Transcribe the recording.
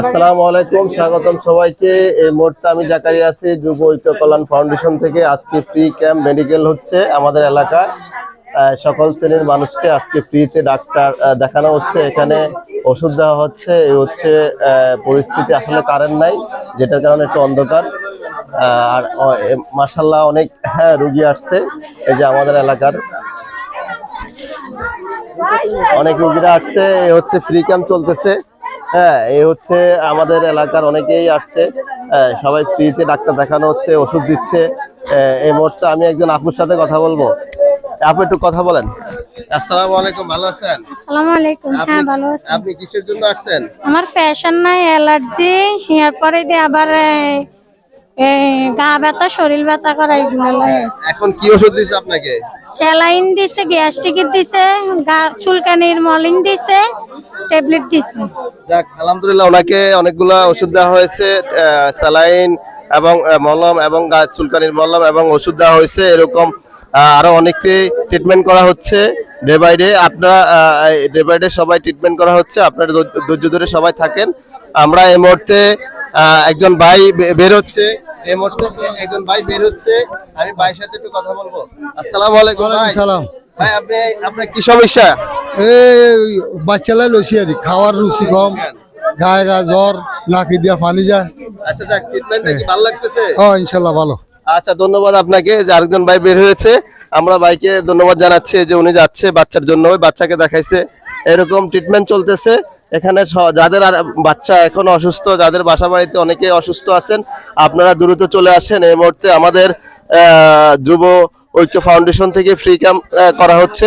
আসসালামু আলাইকুম, স্বাগতম সবাইকে। এই মুহূর্তে আমি জাকারি আছি, যুব ঐক্য কল্যাণ ফাউন্ডেশন থেকে। আজকে ফ্রি ক্যাম্প মেডিকেল হচ্ছে আমাদের এলাকায় সকল শ্রেণির মানুষকে আজকে ফ্রিতে ডাক্তার দেখানো হচ্ছে। এখানে ওষুধ দেওয়া হচ্ছে। এই হচ্ছে পরিস্থিতি আসলে কারেন্ট নাই, যেটার কারণে একটু অন্ধকার। আর মাসাল্লাহ অনেক হ্যাঁ রুগী আসছে, এই যে আমাদের এলাকার। অনেক রুগীরা আসছে হচ্ছে ফ্রি ক্যাম্প চলতেছে। হ্যাঁ এই হচ্ছে আমাদের এলাকার অনেকেই আসছে। হ্যাঁ, সবাই ফ্রিতে ডাক্তার দেখানো হচ্ছে ওষুধ দিচ্ছে। আহ, এই মুহূর্তে আমি একজন আপুর সাথে কথা বলব। আপু একটু কথা বলেন। আসসালামু আলাইকুম ভালো আছেন? আসসালামু আলাইকুম হ্যাঁ ভালো আছি। আপনি কিসের জন্য আসছেন? আমার ফ্যাশন নাই এলার্জি এরপরে দিয়ে আবার এই, গা ব্যথা শরীর ব্যথা করা এগুলো এখন কি ওষুধ দিচ্ছে আপনাকে? স্যালাইন দিছে গ্যাস্ট্রিক দিছে গা চুলকানির মলিং দিছে ট্যাবলেট দিছে। যাক আলহামদুলিল্লাহ ওনাকে অনেকগুলো ওষুধ দেওয়া হয়েছে স্যালাইন এবং মলম এবং গা চুলকানির মলম এবং ওষুধ দেওয়া হয়েছে। এরকম আরও অনেককে ট্রিটমেন্ট করা হচ্ছে। ডে বাই ডে আপনারা ডে বাই ডে সবাই ট্রিটমেন্ট করা হচ্ছে। আপনারা ধৈর্য ধরে সবাই থাকেন। আমরা এই মুহূর্তে একজন ভাই বে- বের হচ্ছে এই মুহূর্তে একজন ভাই বের হচ্ছে আমি ভাইয়ের সাথে একটু কথা বলব। আসসালামু আলাইকুম ভাই। সালাম। ভাই আপনি আপনার কি সমস্যা? এই বাচ্চালাই লইছি আর খাওয়ার রুচি কম গায়ে গা জ্বর নাকি দিয়া পানি যায়। আচ্ছা যাক ট্রিটমেন্ট কি ভালো লাগতেছে? ও ইনশাল্লাহ ভালো। আচ্ছা ধন্যবাদ আপনাকে যে আরেকজন ভাই বের হয়েছে। আমরা ভাইকে ধন্যবাদ জানাচ্ছি যে উনি যাচ্ছে বাচ্চার জন্য ওই বাচ্চাকে দেখাইছে। এরকম ট্রিটমেন্ট চলতেছে। এখানে যাদের বাচ্চা এখন অসুস্থ, যাদের বাসা বাড়িতে অনেকে অসুস্থ আছেন, আপনারা দ্রুত চলে আসেন। এই মুহূর্তে আমাদের যুব ঐক্য ফাউন্ডেশন থেকে ফ্রি ক্যাম্প করা হচ্ছে।